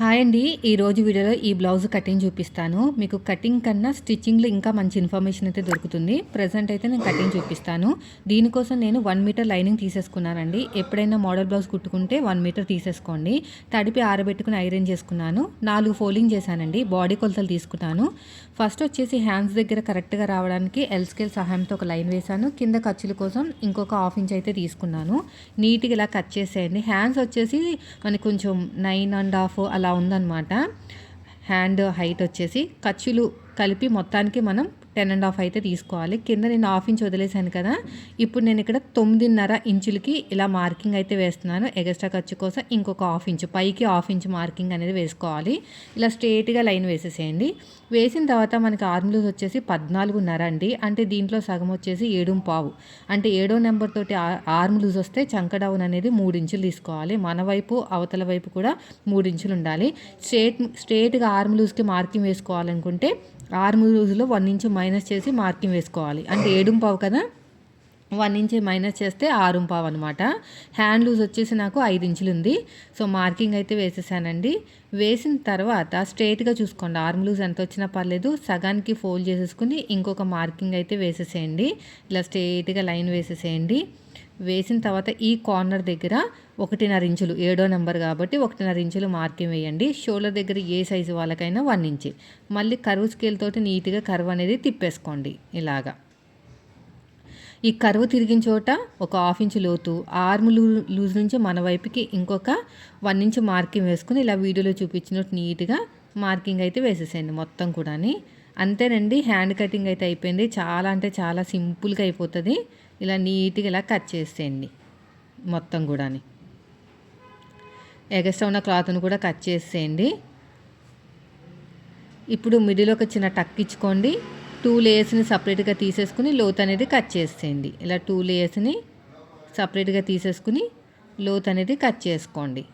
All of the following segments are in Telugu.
హాయ్ అండి. ఈరోజు వీడియోలో ఈ బ్లౌజ్ కటింగ్ చూపిస్తాను. మీకు కటింగ్ కన్నా స్టిచ్చింగ్లో ఇంకా మంచి ఇన్ఫర్మేషన్ అయితే దొరుకుతుంది. ప్రజెంట్ అయితే నేను కటింగ్ చూపిస్తాను. దీనికోసం నేను వన్ మీటర్ లైనింగ్ తీసేసుకున్నానండి. ఎప్పుడైనా మోడల్ బ్లౌజ్ కుట్టుకుంటే వన్ మీటర్ తీసేసుకోండి. తడిపి ఆరబెట్టుకుని ఐరన్ చేసుకున్నాను. నాలుగు ఫోల్డింగ్ చేశానండి. బాడీ కొలతలు తీసుకున్నాను. ఫస్ట్ వచ్చేసి హ్యాండ్స్ దగ్గర కరెక్ట్గా రావడానికి ఎల్ స్కేల్ సహాయంతో ఒక లైన్ వేశాను. కింద ఖర్చుల కోసం ఇంకొక హాఫ్ ఇంచ్ అయితే తీసుకున్నాను. నీట్గా ఇలా కట్ చేసేయండి. హ్యాండ్స్ వచ్చేసి మనకి కొంచెం నైన్ అండ్ హాఫ్ అలా ఉందన్నమాట. హ్యాండ్ హైట్ వచ్చేసి ఖర్చులు కలిపి మొత్తానికి మనం టెన్ అండ్ హాఫ్ అయితే తీసుకోవాలి. కింద నేను హాఫ్ ఇంచ్ వదిలేశాను కదా ఇప్పుడు నేను ఇక్కడ తొమ్మిదిన్నర ఇంచులకి ఇలా మార్కింగ్ అయితే వేస్తున్నాను. ఎగస్ట్రా ఖర్చు కోసం ఇంకొక హాఫ్ ఇంచ్ పైకి హాఫ్ ఇంచ్ మార్కింగ్ అనేది వేసుకోవాలి. ఇలా స్ట్రేట్గా లైన్ వేసేసేయండి. వేసిన తర్వాత మనకి ఆర్మ్ లూజ్ వచ్చేసి పద్నాలుగున్నర అండి. అంటే దీంట్లో సగం వచ్చేసి ఏడు పావు. అంటే ఏడో నెంబర్ తోటి ఆర్మ్ లూజ్ వస్తే చంక డౌన్ అనేది మూడు ఇంచులు తీసుకోవాలి. మన వైపు అవతల వైపు కూడా మూడు ఇంచులు ఉండాలి. స్ట్రేట్ స్ట్రేట్గా ఆర్మ్ లూజ్కి మార్కింగ్ వేసుకోవాలనుకుంటే ఆర్మ్ లూజ్లో వన్ ఇంచ్ మైనస్ చేసి మార్కింగ్ వేసుకోవాలి. అంటే ఏడుంపావు కదా? వన్ ఇంచ్ మైనస్ చేస్తే ఆరు పావు అనమాట హ్యాండ్ లూజ్ వచ్చేసి నాకు ఐదు ఇంచులు ఉంది. సో మార్కింగ్ అయితే వేసేసానండి. వేసిన తర్వాత స్ట్రైట్గా చూసుకోండి. ఆర్మ్ లూజ్ ఎంత వచ్చినా పర్లేదు. సగానికి ఫోల్డ్ చేసేసుకుని ఇంకొక మార్కింగ్ అయితే వేసేసేయండి. ఇలా స్ట్రైట్గా లైన్ వేసేసేయండి. వేసిన తర్వాత ఈ కార్నర్ దగ్గర ఒకటిన్నర ఇంచులు ఏడో నెంబర్ కాబట్టి ఒకటిన్నర ఇంచులు మార్కింగ్ వేయండి. షోల్డర్ దగ్గర ఏ సైజు వాళ్ళకైనా వన్ ఇంచ్. మళ్ళీ కరువు స్కేల్ తోటి నీట్గా కరువు అనేది తిప్పేసుకోండి ఇలాగా. ఈ కరువు తిరిగిన చోట ఒక హాఫ్ ఇంచ్ లోతు ఆర్మ్ లూ లూజ్ నుంచి మన వైపుకి ఇంకొక వన్ ఇంచ్ మార్కింగ్ వేసుకుని ఇలా వీడియోలో చూపించినట్టు నీట్గా మార్కింగ్ అయితే వేసేసేయండి మొత్తం కూడా అంతేనండి హ్యాండ్ కటింగ్ అయితే అయిపోయింది. చాలా అంటే చాలా సింపుల్గా అయిపోతుంది. ఇలా నీట్గా ఇలా కట్ చేసేయండి మొత్తం కూడా ఎగస్ట్రా ఉన్న క్లాత్ను కూడా కట్ చేసేయండి ఇప్పుడు మిడిల్ ఒక చిన్న టక్ ఇచ్చుకోండి. టూ లేయర్స్ని సపరేట్గా తీసేసుకుని లోత్ అనేది కట్ చేసేయండి ఇలా టూ లేయర్స్ని సపరేట్గా తీసేసుకుని లోత్ అనేది కట్ చేసుకోండి.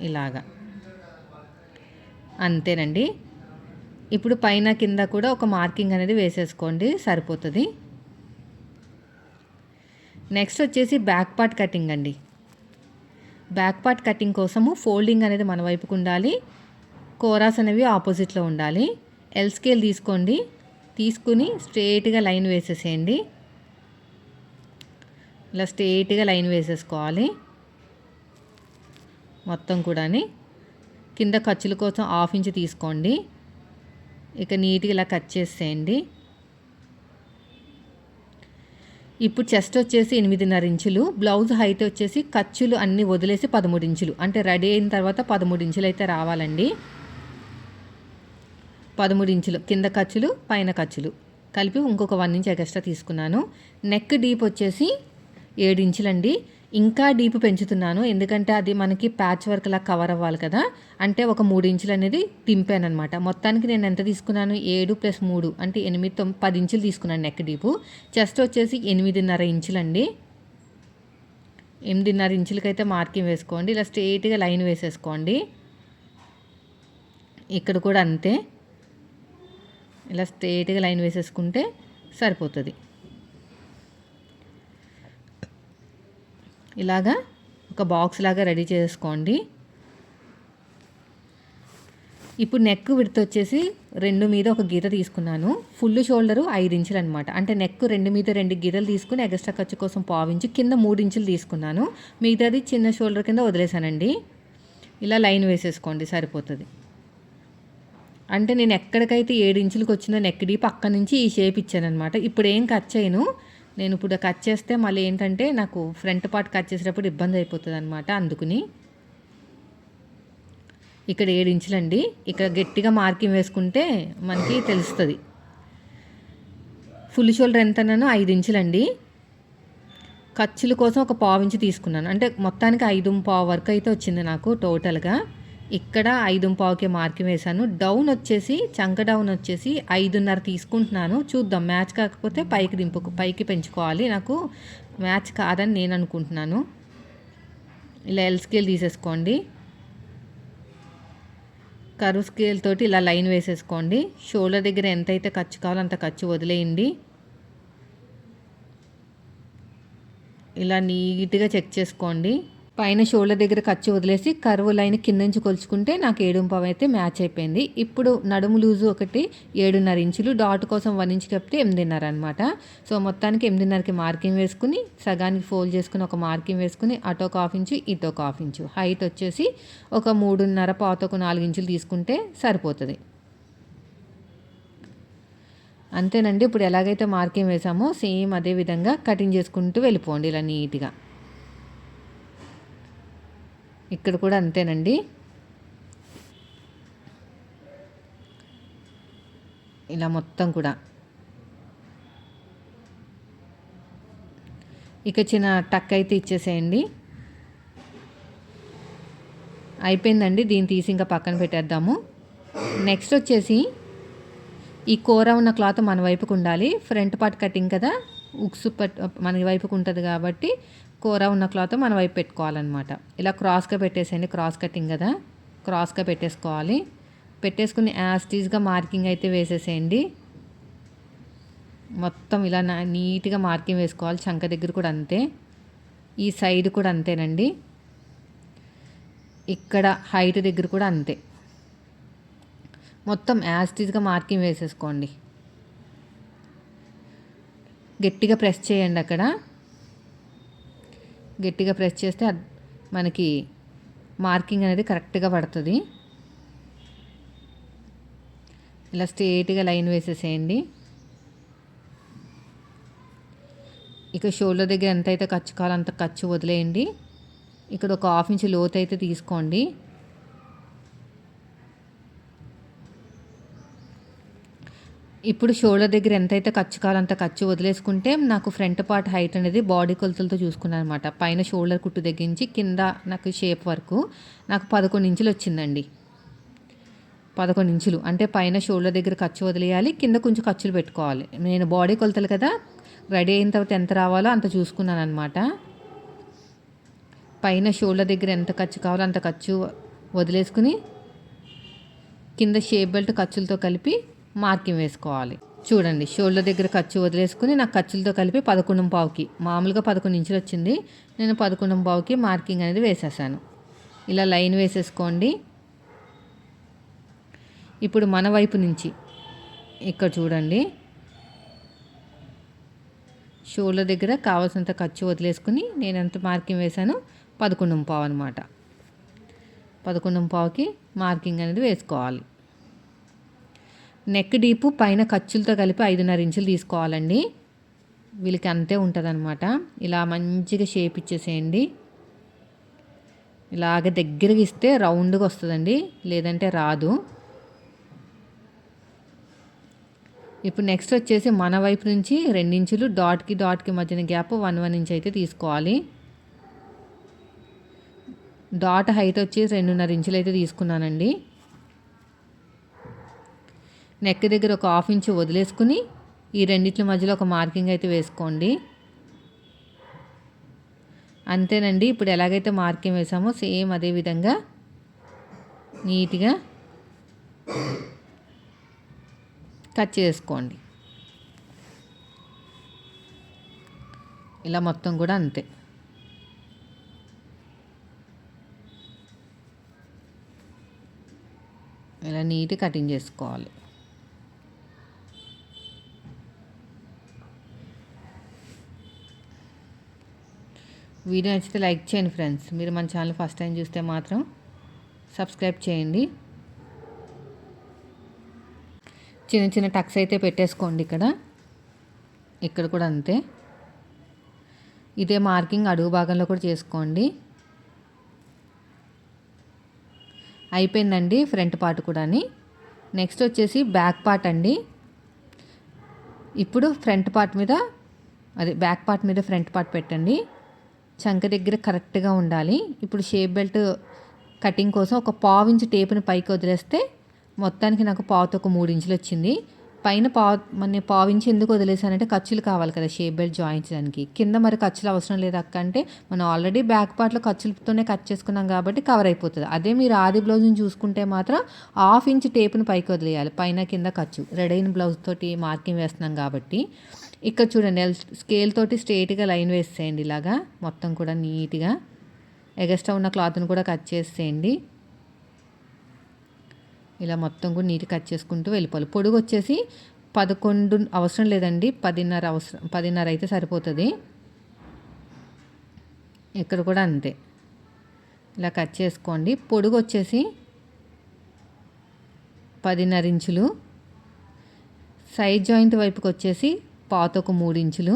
ఇలాగా. అంతేనండి. ఇప్పుడు పైన కింద కూడా ఒక మార్కింగ్ అనేది వేసేసుకోండి సరిపోతుంది. నెక్స్ట్ వచ్చేసి బ్యాక్ పార్ట్ కటింగ్ అండి. బ్యాక్ పార్ట్ కటింగ్ కోసము ఫోల్డింగ్ అనేది మన వైపుకు ఉండాలి. కోరాస్ అనేవి ఆపోజిట్లో ఉండాలి. ఎల్ స్కేల్ తీసుకోండి. తీసుకుని స్ట్రేట్గా లైన్ వేసేసేయండి. ఇలా స్ట్రేట్గా లైన్ వేసేసుకోవాలి. మొత్తం కూడాని. కింద ఖర్చుల కోసం హాఫ్ ఇంచ్ తీసుకోండి. ఇక నీట్గా ఇలా కట్ చేసేయండి. ఇప్పుడు చెస్ట్ వచ్చేసి ఎనిమిదిన్నర ఇంచులు బ్లౌజ్ హైట్ వచ్చేసి ఖర్చులు అన్నీ వదిలేసి పదమూడు ఇంచులు. అంటే రెడీ అయిన తర్వాత పదమూడు ఇంచులు అయితే రావాలండి. పదమూడు ఇంచులు కింద ఖర్చులు పైన ఖర్చులు. కలిపి ఇంకొక వన్ ఇంచ్ ఎక్స్ట్రా తీసుకున్నాను. నెక్ డీప్ వచ్చేసి ఏడు ఇంచులండి. ఇంకా డీప్ పెంచుతున్నాను. ఎందుకంటే అది మనకి ప్యాచ్ వర్క్ లా కవర్ అవ్వాలి కదా. అంటే ఒక మూడు ఇంచులు అనేది దింపాను అనమాట మొత్తానికి నేను ఎంత తీసుకున్నాను? ఏడు ప్లస్ మూడు అంటే ఎనిమిది తొమ్మిది పది ఇంచులు తీసుకున్నాను నెక్ డీపు. చెస్ట్ వచ్చేసి ఎనిమిదిన్నర ఇంచులండి. ఎనిమిదిన్నర ఇంచులకైతే మార్కింగ్ వేసుకోండి. ఇలా స్ట్రేట్గా లైన్ వేసేసుకోండి. ఇక్కడ కూడా అంతే. ఇలా స్ట్రేట్గా లైన్ వేసేసుకుంటే సరిపోతుంది. ఇలాగా ఒక బాక్స్ లాగా రెడీ చేసుకోండి. ఇప్పుడు నెక్ విడత వచ్చేసి రెండు మీద ఒక గీత తీసుకున్నాను. ఫుల్ షోల్డరు ఐదు ఇంచులు అనమాట అంటే నెక్ రెండు మీద రెండు గీతలు తీసుకుని ఎక్స్ట్రా ఖర్చు కోసం పావించి కింద మూడు ఇంచులు తీసుకున్నాను. మిగతాది చిన్న షోల్డర్ కింద వదిలేసానండి ఇలా లైన్ వేసేసుకోండి సరిపోతుంది. అంటే నేను ఎక్కడికైతే ఏడు ఇంచులకు వచ్చిందో నెక్ డీప్ అక్కడి నుంచి ఈ షేప్ ఇచ్చానమాట ఇప్పుడు ఏం కట్ చేయను. నేను ఇప్పుడు కట్ చేస్తే మళ్ళీ ఏంటంటే నాకు ఫ్రంట్ పార్ట్ కట్ చేసేటప్పుడు ఇబ్బంది అయిపోతుంది అనమాట అందుకుని. ఇక్కడ ఏడు ఇంచులండి ఇక్కడ గట్టిగా మార్కింగ్ వేసుకుంటే మనకి తెలుస్తుంది. ఫుల్ షోల్డర్ ఎంతన్నానో ఐదు ఇంచులండి ఖర్చుల కోసం ఒక పావు ఇంచు తీసుకున్నాను. అంటే మొత్తానికి ఐదు పావు వరకు అయితే వచ్చింది నాకు టోటల్గా ఇక్కడ ఐదు పావుకే మార్కి వేశాను. డౌన్ వచ్చేసి చంక డౌన్ వచ్చేసి ఐదున్నర తీసుకుంటున్నాను. చూద్దాం మ్యాచ్ కాకపోతే పైకి దింపు పైకి పెంచుకోవాలి. నాకు మ్యాచ్ కాదని నేను అనుకుంటున్నాను. ఇలా ఎల్ స్కేల్ తీసేసుకోండి. కరువు స్కేల్ తోటి ఇలా లైన్ వేసేసుకోండి. షోల్డర్ దగ్గర ఎంతైతే ఖర్చు కావాలో అంత ఖర్చు వదిలేయండి. ఇలా నీట్గా చెక్ చేసుకోండి. పైన షోల్డర్ దగ్గర ఖర్చు వదిలేసి కరువు లైన్ కింద నుంచి కొలుచుకుంటే నాకు ఏడు పావు అయితే మ్యాచ్ అయిపోయింది. ఇప్పుడు నడుము లూజు ఒకటి ఏడున్నర ఇంచులు డాట్ కోసం వన్ ఇంచ్ కప్పితే ఎనిమిదిన్నర అనమాట సో మొత్తానికి ఎనిమిదిన్నరకి మార్కింగ్ వేసుకుని సగానికి ఫోల్డ్ చేసుకుని ఒక మార్కింగ్ వేసుకుని అటో ఒక హాఫ్ ఇంచు ఇటో ఒక హాఫ్ ఇంచు. హైట్ వచ్చేసి ఒక మూడున్నర పాత ఒక నాలుగు ఇంచులు తీసుకుంటే సరిపోతుంది. అంతేనండి. ఇప్పుడు ఎలాగైతే మార్కింగ్ వేసామో సేమ్ అదే విధంగా కటింగ్ చేసుకుంటూ వెళ్ళిపోండి ఇలా నీట్గా. ఇక్కడ కూడా అంతేనండి. ఇలా మొత్తం కూడా. ఇక చిన్న టక్ అయితే ఇచ్చేసేయండి. అయిపోయిందండి దీన్ని తీసి ఇంకా పక్కన పెట్టేద్దాము. నెక్స్ట్ వచ్చేసి ఈ కూర ఉన్న క్లాత్ మన వైపుకు ఉండాలి. ఫ్రంట్ పార్ట్ కటింగ్ కదా ఉక్స్ పట్ మన వైపుకు ఉంటుంది కాబట్టి కూర ఉన్న క్లాత్ మన వైపు పెట్టుకోవాలన్నమాట. ఇలా క్రాస్గా పెట్టేసేయండి. క్రాస్ కటింగ్ కదా. క్రాస్గా పెట్టేసుకోవాలి. పెట్టేసుకుని యాస్టీజ్గా మార్కింగ్ అయితే వేసేసేయండి. మొత్తం ఇలా నీట్గా మార్కింగ్ వేసుకోవాలి. చంక దగ్గర కూడా అంతే. ఈ సైడ్ కూడా అంతేనండి. ఇక్కడ హైట్ దగ్గర కూడా అంతే. మొత్తం యాస్టీజ్గా మార్కింగ్ వేసేసుకోండి. గట్టిగా ప్రెస్ చేయండి అక్కడ. గట్టిగా ప్రెస్ చేస్తే మనకి మార్కింగ్ అనేది కరెక్ట్గా పడుతుంది. ఇలా స్ట్రేట్గా లైన్ వేసేసేయండి. ఇక షోల్డర్ దగ్గర ఎంత అయితే ఖర్చు కావాలో అంత ఖర్చు వదిలేయండి. ఇక్కడ ఒక హాఫ్ ఇంచ్ లోతు అయితే తీసుకోండి. ఇప్పుడు షోల్డర్ దగ్గర ఎంతైతే ఖర్చు కావాలంత ఖర్చు వదిలేసుకుంటే నాకు ఫ్రంట్ పార్ట్ హైట్ అనేది బాడీ కొలతలతో చూసుకున్నాను అనమాట పైన షోల్డర్ కుట్టు దగ్గరించి కింద నాకు షేప్ వరకు నాకు పదకొండు ఇంచులు వచ్చిందండి. పదకొండు ఇంచులు. అంటే పైన షోల్డర్ దగ్గర ఖర్చు వదిలేయాలి కింద కొంచెం ఖర్చులు పెట్టుకోవాలి. నేను బాడీ కొలతలు కదా రెడీ అయిన తర్వాత ఎంత రావాలో అంత చూసుకున్నాను అనమాట పైన షోల్డర్ దగ్గర ఎంత ఖర్చు కావాలో అంత ఖర్చు వదిలేసుకుని కింద షేప్ బెల్ట్ ఖర్చులతో కలిపి మార్కింగ్ వేసుకోవాలి. చూడండి షోల్డర్ దగ్గర ఖర్చు వదిలేసుకుని నాకు ఖర్చులతో కలిపి పదకొండు పావుకి మామూలుగా పదకొండు ఇంచులు వచ్చింది. నేను పదకొండు పావుకి మార్కింగ్ అనేది వేసేసాను. ఇలా లైన్ వేసేసుకోండి. ఇప్పుడు మన వైపు నుంచి ఇక్కడ చూడండి. షోల్డర్ దగ్గర కావాల్సినంత ఖర్చు వదిలేసుకుని నేను ఎంత మార్కింగ్ వేశాను? పదకొండు పావు అనమాట పదకొండు పావుకి మార్కింగ్ అనేది వేసుకోవాలి. నెక్ డీపు పైన ఖర్చులతో కలిపి ఐదున్నర ఇంచులు తీసుకోవాలండి. వీళ్ళకి అంతే ఉంటుందన్నమాట. ఇలా మంచిగా షేప్ ఇచ్చేసేయండి. ఇలాగ దగ్గరకి ఇస్తే రౌండ్గా వస్తుందండి. లేదంటే రాదు. ఇప్పుడు నెక్స్ట్ వచ్చేసి మన వైపు నుంచి రెండించులు డాట్కి డాట్కి మధ్యన గ్యాప్ వన్ వన్ ఇంచ్ అయితే తీసుకోవాలి. డాట్ హైట్ వచ్చి రెండున్నర ఇంచులు అయితే తీసుకున్నానండి. నెక్ దగ్గర ఒక హాఫ్ ఇంచ్ వదిలేసుకుని ఈ రెండింటి మధ్యలో ఒక మార్కింగ్ అయితే వేసుకోండి. అంతేనండి ఇప్పుడు ఎలాగైతే మార్కింగ్ వేసామో సేమ్ అదే విధంగా నీట్గా కట్ చేసుకోండి. ఇలా మొత్తం కూడా అంతే. ఇలా నీట్గా కటింగ్ చేసుకోవాలి. వీడియో నచ్చితే లైక్ చేయండి ఫ్రెండ్స్. మీరు మన ఛానల్ ఫస్ట్ టైం చూస్తే మాత్రం సబ్స్క్రైబ్ చేయండి. చిన్న చిన్న టక్స్ అయితే పెట్టేసుకోండి ఇక్కడ. ఇక్కడ కూడా అంతే. ఇదే మార్కింగ్ అడుగు భాగంలో కూడా చేసుకోండి. అయిపోయిందండి ఫ్రంట్ పార్ట్ కూడా నెక్స్ట్ వచ్చేసి బ్యాక్ పార్ట్ అండి. ఇప్పుడు ఫ్రంట్ పార్ట్ మీద అదే బ్యాక్ పార్ట్ మీద ఫ్రంట్ పార్ట్ పెట్టండి. చంక దగ్గర కరెక్ట్గా ఉండాలి. ఇప్పుడు షేప్ బెల్ట్ కటింగ్ కోసం ఒక పావు ఇంచు టేపుని పైకి వదిలేస్తే మొత్తానికి నాకు పావుతో ఒక మూడు ఇంచులు వచ్చింది పైన పావు మన పావు ఎందుకు వదిలేసానంటే ఖర్చులు కావాలి కదా షేప్ బెల్ట్ జాయించడానికి కింద మరి ఖర్చులు అవసరం లేదు అక్క అంటే మనం ఆల్రెడీ బ్యాక్ పార్ట్లో ఖర్చులతోనే కట్ చేసుకున్నాం కాబట్టి కవర్ అయిపోతుంది. అదే మీరు ఆది బ్లౌజ్ని చూసుకుంటే మాత్రం హాఫ్ ఇంచ్ టేపుని పైకి వదిలేయాలి పైన కింద ఖర్చు. రెడ్ అయిన బ్లౌజ్ తోటి మార్కింగ్ వేస్తున్నాం కాబట్టి. ఇక్కడ చూడండి స్కేల్ తోటి స్ట్రేట్గా లైన్ వేసేయండి ఇలాగా మొత్తం కూడా నీట్గా. ఎగస్ట్రా ఉన్న క్లాత్ని కూడా కట్ చేసేయండి. ఇలా మొత్తం కూడా నీట్ కట్ చేసుకుంటూ వెళ్ళిపోవాలి. పొడుగు వచ్చేసి పదకొండు అవసరం లేదండి. పదిన్నర అవసరం పదిన్నర అయితే సరిపోతుంది. ఇక్కడ కూడా అంతే. ఇలా కట్ చేసుకోండి. పొడుగు వచ్చేసి పదిన్నర ఇంచులు. సైడ్ జాయింట్ వైపుకి వచ్చేసి పాత ఒక మూడు ఇంచులు.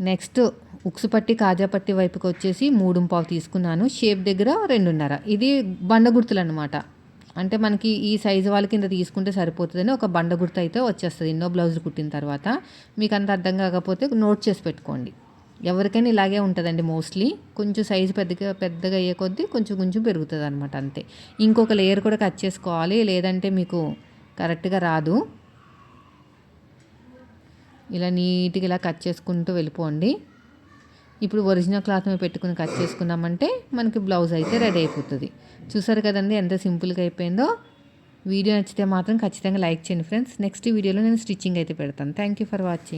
నెక్స్ట్ ఉక్సు పట్టి కాజా పట్టి వైపుకి వచ్చేసి మూడు పావు తీసుకున్నాను. షేప్ దగ్గర రెండున్నర. ఇది బండ గుర్తులు అనమాట అంటే మనకి ఈ సైజు వాళ్ళ కింద తీసుకుంటే సరిపోతుందని ఒక బండ గుర్తు అయితే వచ్చేస్తుంది. ఎన్నో బ్లౌజ్ కుట్టిన తర్వాత. మీకు అంత అర్థం కాకపోతే నోట్ చేసి పెట్టుకోండి. ఎవరికైనా ఇలాగే ఉంటుందండి మోస్ట్లీ. కొంచెం సైజు పెద్దగా పెద్దగా అయ్యే కొద్దీ కొంచెం కొంచెం పెరుగుతుంది అనమాట అంతే. ఇంకొక లేయర్ కూడా కట్ చేసుకోవాలి. లేదంటే మీకు కరెక్ట్గా రాదు. ఇలా నీట్గా ఇలా కట్ చేసుకుంటూ వెళ్ళిపోండి. ఇప్పుడు ఒరిజినల్ క్లాత్ మీద పెట్టుకుని కట్ చేసుకున్నామంటే మనకి బ్లౌజ్ అయితే రెడీ అయిపోతుంది. చూసారు కదండి ఎంత సింపుల్గా అయిపోయిందో? వీడియో నచ్చితే మాత్రం ఖచ్చితంగా లైక్ చేయండి ఫ్రెండ్స్. నెక్స్ట్ వీడియోలో నేను స్టిచ్చింగ్ అయితే పెడతాను. Thank you for watching